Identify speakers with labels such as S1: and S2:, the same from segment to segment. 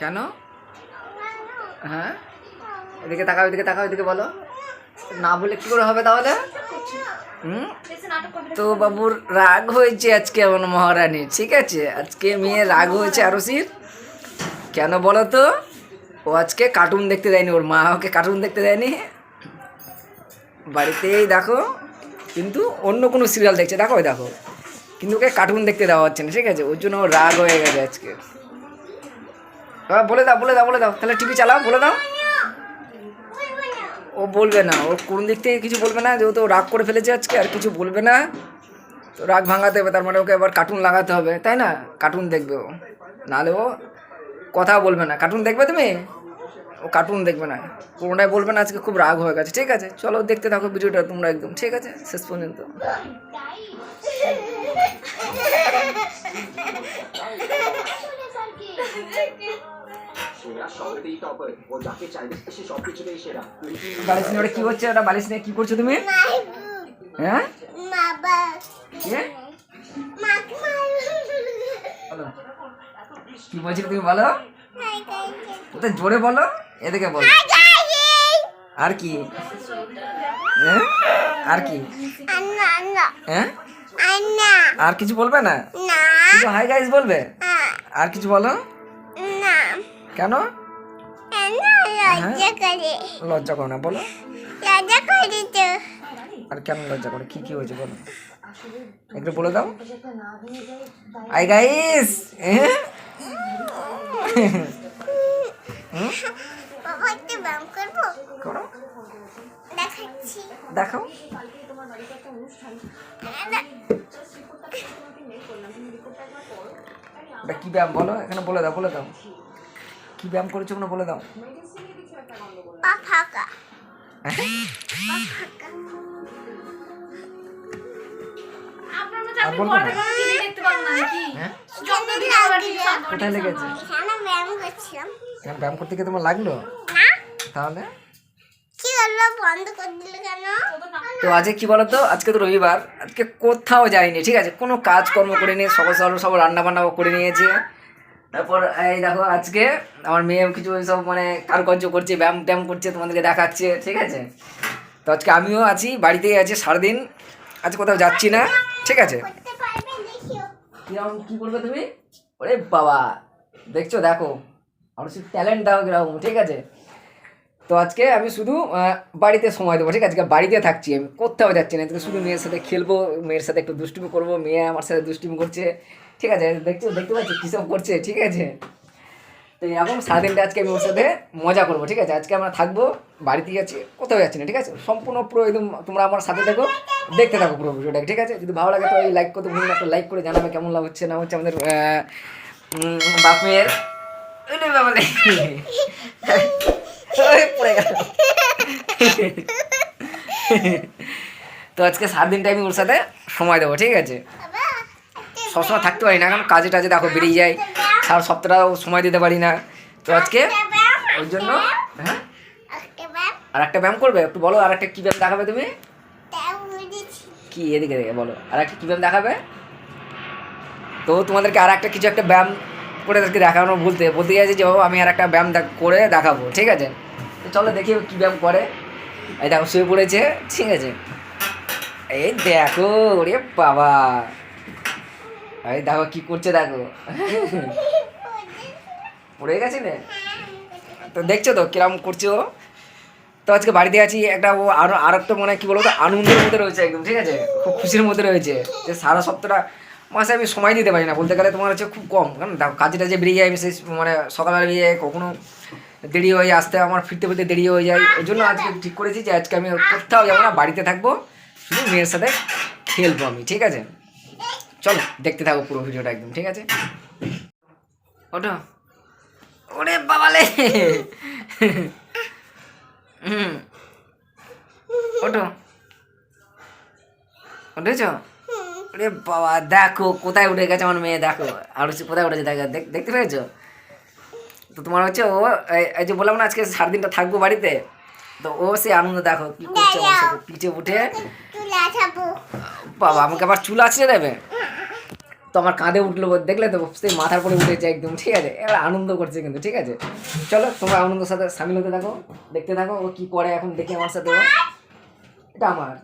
S1: কেন? হ্যাঁ? এদিকে তাকাও এদিকে তাকাও, এদিকে বলো। না বলে কি করে হবে তাহলে? হুম? তো বাবুর রাগ হয়েছে আজকে আমার মহারানী ঠিক আছে? আজকে মেয়ে রাগ হয়েছে আরসির। কেন বলো তো? ও আজকে কার্টুন দেখতে দেয়নি, ওর মা ওকে কার্টুন দেখতে দেয়নি। বাড়িতেই দেখো, কিন্তু অন্য কোনো সিরিয়াল দেখছে। দেখো দেখো। কিন্তু ওকে কার্টুন দেখতে দেওয়া হচ্ছে না, ঠিক আছে? ওর জন্য রাগ হয়ে গেছে আজকে। বলে দাও বলে দাও বলে দাও। তাহলে টিভি চালাও বলে দাও। ও বলবে না ও কোন দিক থেকে কিছু বলবে না যেহেতু ও রাগ করে ফেলেছে আজকে আর কিছু বলবে না। তো রাগ ভাঙাতে হবে তার মানে ওকে এবার কার্টুন লাগাতে হবে তাই না? কার্টুন দেখবে ও। নাহলে ও কথা বলবে না। কার্টুন দেখবে তুমি? ও কার্টুন দেখবে না। কোনোটাই বলবে না আজকে খুব রাগ হয়ে গেছে ঠিক আছে? চলো দেখতে থাকো ভিডিওটা তোমরা একদম ঠিক আছে? শেষ পর্যন্ত।
S2: সেরা সবেতেই টপার ও যাকে চাইবে সে সব কিছুতেই সেরা।
S1: বালিশ নিয়ে ওটা কি হচ্ছে ওটা বালিশ নিয়ে কি করছ তুমি? হ্যাঁ? কে? বলো। কি বলছিলে তুমি বলো? তো জোরে বলো এদিকে বলো। আর কি? হ্যাঁ? আর কি? হ্যাঁ? আর কিছু বলবে না? শুধু হাই গাইস বলবে? আর কিছু বলো? কেন? লজ্জা করো। না বলো। আর কেন লজ্জা করে? কি কি হয়েছে বলো? একটু বলে দাও। আই গাইস করো।
S3: দেখাচ্ছি।
S1: দেখাও। ওটা কি ব্যায়াম বলো? এখানে বলে দাও বলে দাও। কি ব্যায়াম করেছ ওখানে বলে দাও।
S3: পা ফাঁকা।
S1: আর বলব না। হ্যাঁ? কোথায় লেগেছে?
S3: এখানে ব্যায়াম করছিলাম।
S1: এখানে ব্যায়াম করতে গিয়ে তোমার লাগল? তাহলে?
S3: কি হলো? বন্ধ করে দিলে
S1: তো আজকে কি বলতো? আজকে তো রবিবার। আজকে কোথাও যাইনি ঠিক আছে? কোনো কাজকর্ম করে নিয়ে সকাল সকাল সব রান্না বান্না করে নিয়েছে। তারপর, এই দেখো, আজকে আমার মেয়ে কিছু সব মানে কারুকার্য করছে, ব্যায়াম ট্যায়াম করছে, তোমাদেরকে দেখাচ্ছে, ঠিক আছে? তো আজকে আমিও আছি, বাড়িতেই আছি সারাদিন, আজ কোথাও যাচ্ছি না, ঠিক আছে? কীরকম কি করবে তুমি? ওরে বাবা, দেখছ, দেখো, আমার শুধু ট্যালেন্ট দাও কীরকম, ঠিক আছে? তো আজকে আমি শুধু বাড়িতে সময় দেবো, ঠিক আছে? বাড়িতে থাকছি আমি, কোথাও যাচ্ছি না শুধু মেয়ের সাথে খেলব, মেয়ের সাথে একটু দুষ্টুমি করব, মেয়ে আমার সাথে দুষ্টুমি করছে ঠিক আছে দেখছ দেখতে পাচ্ছি কী সব করছে ঠিক আছে? তো এরকম সারাদিনটা আজকে আমি ওর সাথে মজা করব ঠিক আছে? আজকে আমরা থাকব বাড়িতে যাচ্ছি কোথাও যাচ্ছি না ঠিক আছে? সম্পূর্ণ পুরো একদম তোমরা আমার সাথে দেখো দেখতে থাকো পুরো ভিডিওটা ঠিক আছে? যদি ভালো লাগে তো এই লাইক করতে ভুলুন একটা লাইক করে জানাবে কেমন লাভ হচ্ছে না হচ্ছে আমাদের আহ, বাপ মেয়ের ওরে বাবা লে। ওরে পড়ে গেল। তো আজকে সাত দিনটা আমি ওর সাথে সময় দেবো ঠিক আছে? সবসময় থাকতে পারি না, কারণ কাজে টাজে দেখো বেরিয়ে যায় সারা সপ্তাহটাও সময় দিতে পারি না। তো আজকে ওই জন্য হ্যাঁ? আর একটা ব্যায়াম করবে? একটু বলো, আর একটা কী ব্যায়াম দেখাবে তুমি? কি, এদিকে দেখে বলো। আর একটা কী ব্যায়াম দেখাবে? তো তোমাদেরকে আর একটা কিছু একটা ব্যায়াম করে তাদেরকে দেখানো বলতে বলতে গেছে যে, বাবা, আমি আর একটা ব্যায়াম করে দেখাবো, ঠিক আছে? তো চলো দেখি কী ব্যায়াম করে। এই দেখো, শুয়ে পড়েছে, ঠিক আছে? এই দেখো, ওরে বাবা! এই দেখো কি করছে দেখো। পড়ে গেছে না? তো দেখছ তো কিরম করছে তো আজকে বাড়িতে আছি, একটা ও আরও আর একটা মনে হয় কি বলব তো আনন্দের মধ্যে রয়েছে একদম, ঠিক আছে? খুব খুশির মধ্যে রয়েছে যে সারা সপ্তাহটা, মাসে আমি সময় দিতে পারি না, বলতে গেলে তোমার হচ্ছে খুব কম কারণ দেখো কাজে টাজে বেরিয়ে যায়, আমি সেই মানে সকালবেলা বেরিয়ে যাই কখনো দেরি হয়ে আসতে আমার ফিরতে ফিরতে দেরি হয়ে যায়, ওই জন্য আজকে ঠিক করেছি যে আজকে আমি কোথাও যাব না, বাড়িতে থাকব, শুধু মেয়ের সাথে খেলব আমি, ঠিক আছে? চলো। দেখতে থাকো পুরো ভিডিওটা একদম ঠিক আছে? ওটো ওরে বাবালে! হুম। ওটো উঠেছ? ওরে বাবা দেখো কোথায় উঠে গেছে আমার মেয়ে দেখো। আর হচ্ছে কোথায় উঠেছে দেখো দেখ- দেখতে পেয়েছ? তো তোমার হচ্ছে ও এই- যে বললাম না আজকে সাত দিনটা থাকব বাড়িতে তো ও সে আনন্দ দেখো কি করছে পিঠে উঠে বাবা আমাকে আবার চুল আছে দেবে? আমার কাঁধে উঠল দেখলে তো সেই মাথার পরে উঠেছে একদম ঠিক আছে? এবার আনন্দ করছে কিন্তু ঠিক আছে? চলো তোমরা আনন্দের সাথে সামিল হতে থাকো দেখতে থাকো ও কি করে এখন দেখি আমার সাথে। এটা আমার।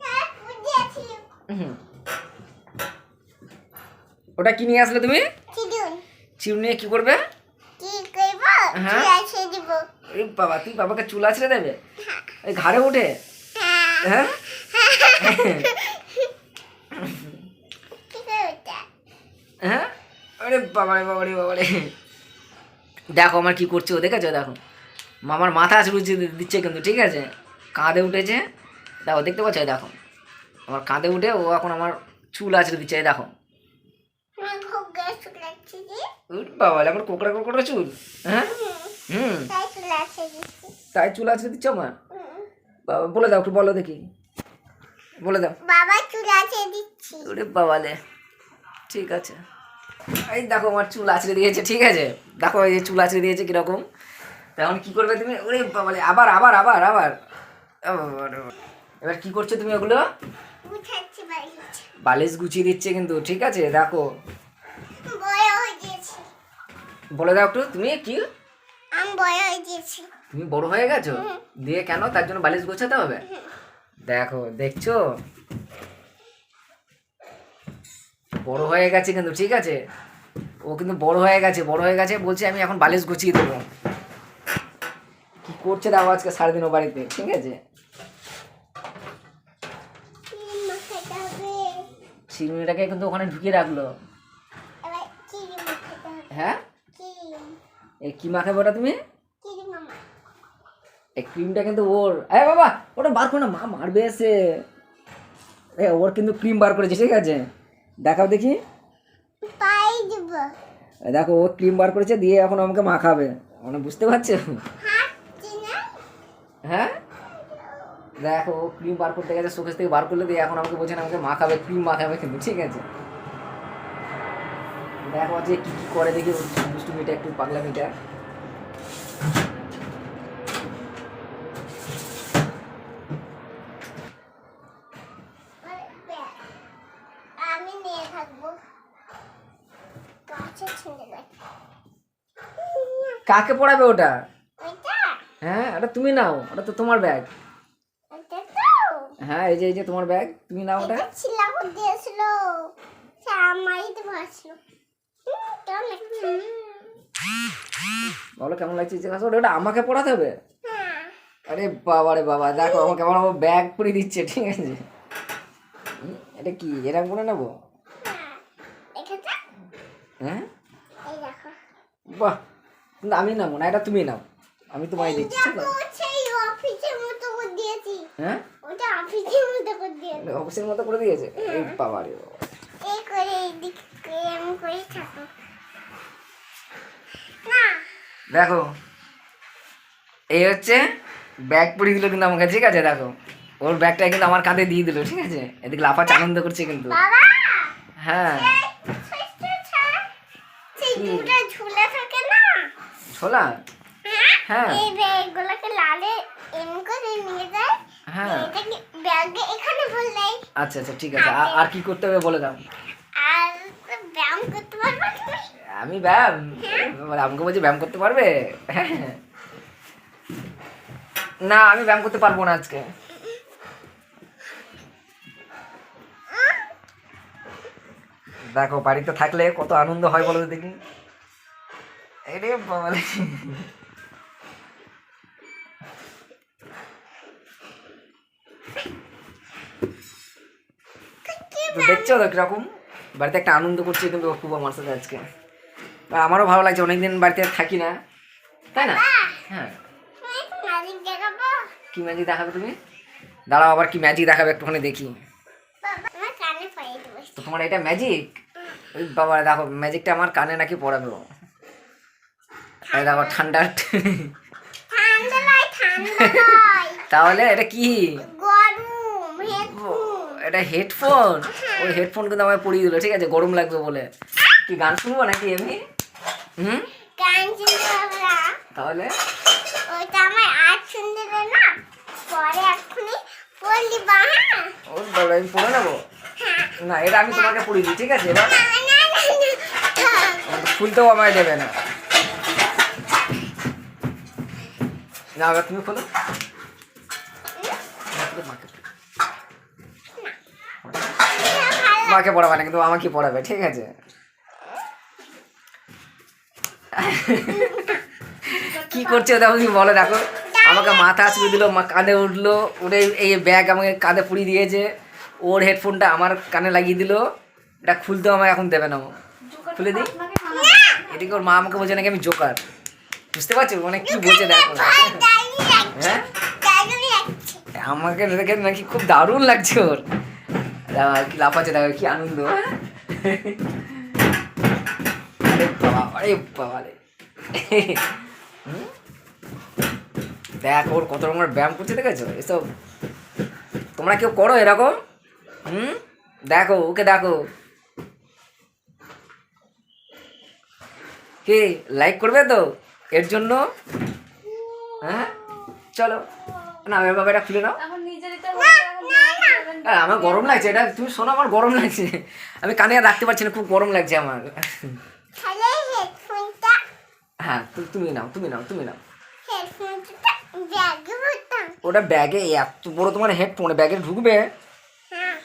S3: হ্যাঁ,
S1: হুম। ওটা কি নিয়ে আসলে তুমি।
S3: চিরুনি।
S1: নিয়ে কি করবে? হ্যাঁ। বাবা তুই বাবাকে চুলা ছেড়ে দেবে? এই ঘাড়ে উঠে
S3: হ্যাঁ।
S1: হ্যাঁ
S3: কি করে ওটা?
S1: হ্যাঁ আরে বাবারে বাবারে বাবারে। দেখো আমার কি করছে ও দেখেছ? দেখো। মামার মাথা চুলুচি দিচ্ছে কিন্তু ঠিক আছে? কাঁধে উঠেছে। দেখো দেখতে পাচ্ছ? দেখো। আমার কাঁধে উঠে ও এখন আমার চুল আছড়ে দিচ্ছে দেখো।
S3: আমার
S1: বাবা আমার কোকড়া কোকড়া চুল হ্যাঁ? হুম
S3: তাই চুলা
S1: আছড়ে দিচ্ছ। মা বাবা বলে দাও একটু বলো দেখি। বলে দাও।
S3: বাবা চুলা ছেড়ে দিচ্ছি।
S1: ওরে বাবালে ঠিক আছে। এই দেখো আমার চুল আছড়ে দিয়েছে ঠিক আছে? দেখো এই যে চুল আছড়ে দিয়েছে কীরকম। এখন কি করবে তুমি? ওরে বাবালে আবার আবার আবার আবার। এবার কি করছ তুমি ওগুলো? বালিশ। গুছিয়ে দিচ্ছে কিন্তু ঠিক আছে? দেখো। বলে দাও একটু তুমি কি?
S3: আমি বড় হয়ে গিয়েছি।
S1: তুমি বড় হয়ে গেছো? দিয়ে কেন? তার জন্য বালিশ গোছাতে হবে? দেখো দেখছ? বড় হয়ে গেছে কিন্তু, ঠিক আছে? ও কিন্তু বড় হয়ে গেছে, বড় হয়ে গেছে বলছে আমি এখন বালিশ গুছিয়ে দেবো। কি করছে দাও আজকে সারাদিন ও বাড়িতে, ঠিক আছে? চিরুনিটাকে কিন্তু ওখানে ঢুকিয়ে রাখল। হ্যাঁ? এই কি মাখাবে ওটা তুমি? এই ক্রিমটা কিন্তু ওর। এ বাবা, ওটা বার করে না, মা মারবে এসে। ওর কিন্তু ক্রিম বার করেছে, ঠিক আছে? দেখাও দেখি। দেখো ও ক্রিম বার করেছে দিয়ে এখন আমাকে মাখাবে। মানে বুঝতে পারছ? হ্যাঁ? দেখো ও ক্রিম বার করতে গেছে শোকেস থেকে বার করলে দিয়ে এখন আমাকে বলছে না আমাকে মাখাবে ক্রিম মাখাবে কিন্তু ঠিক আছে? দেখো যে কি কি করে দেখি দুষ্টুমিটা একটু পাগলামিটা। কাকে পড়াবে ওটা? হ্যাঁ ওটা তুমি নাও ওটা তো তোমার ব্যাগ হ্যাঁ এই যে এই যে তোমার ব্যাগ তুমি নাও ওটা? বলো কেমন লাগছে করে, ওটা আমাকে পড়াতে হবে?
S3: হ্যাঁ।
S1: আরে বাবা রে বাবা দেখো আমাকে আমার আমার ব্যাগ পরে দিচ্ছে ঠিক আছে? এটা কি এরকম করে নেব?
S3: হ্যাঁ
S1: হ্যাঁ? বাহ! কিন্তু আমি নাও না এটা তুমি নাও। আমি তোমায় দিচ্ছি
S3: দেখো
S1: আছে
S3: সেই অফিসের মতো করে দিয়েছি।
S1: হ্যাঁ?
S3: অফিসের মতো করে দিয়েছি।
S1: অফিসের মতো করে দিয়েছে? এই বাবা রে দেখো এই হচ্ছে ব্যাগ পরিয়ে দিল কিন্তু আমাকে ঠিক আছে দেখো। ওর ব্যাগটা কিন্তু আমার কাঁধে দিয়ে দিল ঠিক আছে? এদিকে লাফাচ্ছে আনন্দ করছে কিন্তু।
S3: বাবা!
S1: হ্যাঁ।
S3: ঝুলে
S1: ছোলা হ্যাঁ।
S3: এই ব্যাগগুলোকে লালে এম করে নিয়ে যায়।
S1: হ্যাঁ।
S3: এটাকে ব্যাগে এখানে বললে।
S1: আচ্ছা আচ্ছা ঠিক আছে। আর- কি করতে হবে বলে দাও।
S3: আর ব্যায়াম করতে পারবে
S1: আমি ব্যায়াম? এবার আমাকে বলছি ব্যায়াম করতে পারবে? হ্যাঁ না আমি ব্যায়াম করতে পারব না আজকে। দেখো বাড়িতে থাকলে কত আনন্দ হয় বলো দেখি। এরে বাবা দেখছ তো কীরকম? বাড়িতে একটা আনন্দ করছে কিন্তু খুব আমার সাথে আজকে। আর আমারও ভালো লাগছে অনেকদিন বাড়িতে থাকি না। তাই না? হ্যাঁ। কি ম্যাজিক দেখাবে তুমি? দাঁড়াও আবার কি ম্যাজিক দেখাবে একটুখানি দেখি। তো তোমার এটা ম্যাজিক ওই বাবা দেখো ম্যাজিকটা আমার কানে নাকি পড়াবে। এই দেখো ঠান্ডা তাহলে এটা কি?
S3: গরম
S1: এটা হেডফোন? ওই হেডফোন কিন্তু আমায় পরিয়ে দিল ঠিক আছে? গরম লাগবে বলে। কি গান শুনব নাকি এমনি? হুম? তাহলে?
S3: ওইটা আমার আজ শুনতে না পরে এক্ষুনি বললি বা হ্যাঁ?
S1: ওর আমি পড়ে নেব? না এটা আমি তোমাকে পড়িয়ে দিই ঠিক আছে? এবার খুলতেও আমায় দেবে না। না এবার তুমি খোলো। মাকে- পড়াবে না, কিন্তু আমাকে পড়াবে, ঠিক আছে? কি করছে দেখো তুমি বলো, দেখো। আমাকে মাথা ছুঁয়ে দিল, মা কাঁধে উঠল উঠে এই ব্যাগ আমাকে কাঁধে পুড়িয়ে দিয়েছে। ওর হেডফোনটা আমার কানে লাগিয়ে দিল। এটা খুলতেও আমাকে এখন দেবে না। খুলে দিই। এদিকে ওর মা আমাকে বলছে নাকি আমি জোকার বুঝতে পারছ? মানে কি বলছে দেখো হ্যাঁ? আমাকে দেখে নাকি খুব দারুণ লাগছে ওর। কি লাফাচ্ছে দেখো কি আনন্দ। আরে বাবা আরে বাবা রে। দেখ ওর কত রকমের ব্যায়াম করছে দেখেছ? এসব। তোমরা কেউ করো এরকম? হুম? দেখো ওকে দেখো। কি লাইক করবে তো? এর জন্য হ্যাঁ? চলো। না এবার বাবা এটা খুলে নাও। আমার গরম লাগছে এটা তুমি শোনো আমার গরম লাগছে। আমি কানে আর রাখতে পারছি না খুব গরম লাগছে আমার। হ্যাঁ তুমি নাও তুমি নাও তুমি নাও।
S3: হেডফোনটা ব্যাগে ভরতাম
S1: ওটা ব্যাগে এত বড় তোমার হেডফোন ব্যাগে ঢুকবে?
S3: হ্যাঁ।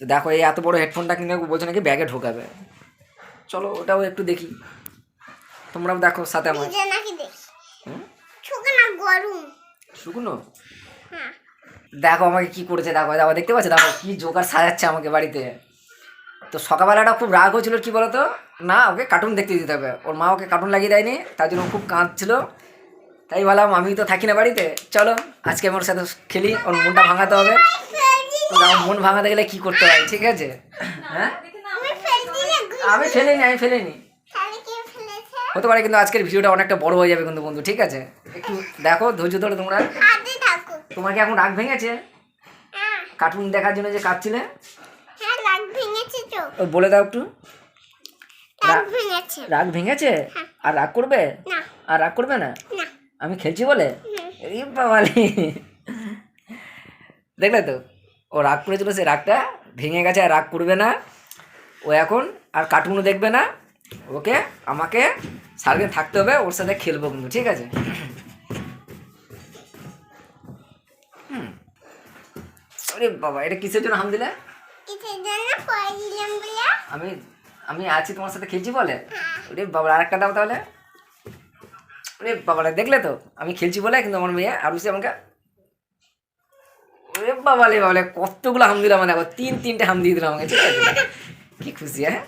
S1: দেখো এই এত বড় হেডফোনটা কিনে বলছে নাকি ব্যাগে ঢোকাবে। চলো ওটাও একটু দেখি। তোমরাও দেখো সাথে আমার?
S3: শুকনো না গরম।
S1: শুকনো?
S3: হ্যাঁ।
S1: দেখো আমাকে কি করেছে দেখো দেখো দেখতে পাচ্ছ? দেখো কি জোকার সাজাচ্ছে আমাকে বাড়িতে। তো সকালবেলাটা খুব রাগ হয়েছিল কি বলতো? না ওকে কার্টুন দেখতে দিতে হবে। ওর মা ওকে কার্টুন লাগিয়ে দেয়নি তার জন্য খুব কাঁদছিল। তাই বললাম আমি তো থাকি না বাড়িতে। চলো আজকে আমার সাথে খেলি ওর মনটা ভাঙাতে হবে। দেখো, মন ভাঙাতে গেলে কি করতে হয় ঠিক আছে? হ্যাঁ?
S3: আমি
S1: ফেলিনি আমি ফেলিনি। হতে পারে কিন্তু আজকের ভিডিওটা অনেকটা বড় হয়ে যাবে কিন্তু বন্ধু ঠিক আছে? একটু দেখো ধৈর্য ধরে তোমরা। তোমার কি এখন রাগ ভেঙেছে?
S3: হ্যাঁ।
S1: কার্টুন দেখার জন্য যে কাঁদছিলে?
S3: হ্যাঁ
S1: বলে দাও একটু। রাগ ভেঙেছে। আর রাগ করবে? আর রাগ করবে না?
S3: না।
S1: আমি খেলছি বলে? এই বাবালি। দেখলে তো? ও রাগ করেছিল সে রাগটা ভেঙে গেছে আর রাগ করবে না। ও এখন আর কার্টুনও দেখবে না। ওকে আমাকে সারাদিন থাকতে হবে ওর সাথে খেলব কিন্তু ঠিক আছে। আরে বাবা এটা কিসের জন্য হাম দিলে? আমি আমি আছি তোমার সাথে খেলছি বলে? ওরে বাবা আর একটা দাও তাহলে। ওরে বাবারা দেখলে তো আমি খেলছি বলে কিন্তু আমার মেয়ে আর বুঝছি আমাকে ওরে বাবালে বাবালে কতগুলো হাম দিলাম দেখো তিন তিনটে হাম দিয়ে দিলাম আমাকে ঠিক আছে? কি খুশি হ্যাঁ?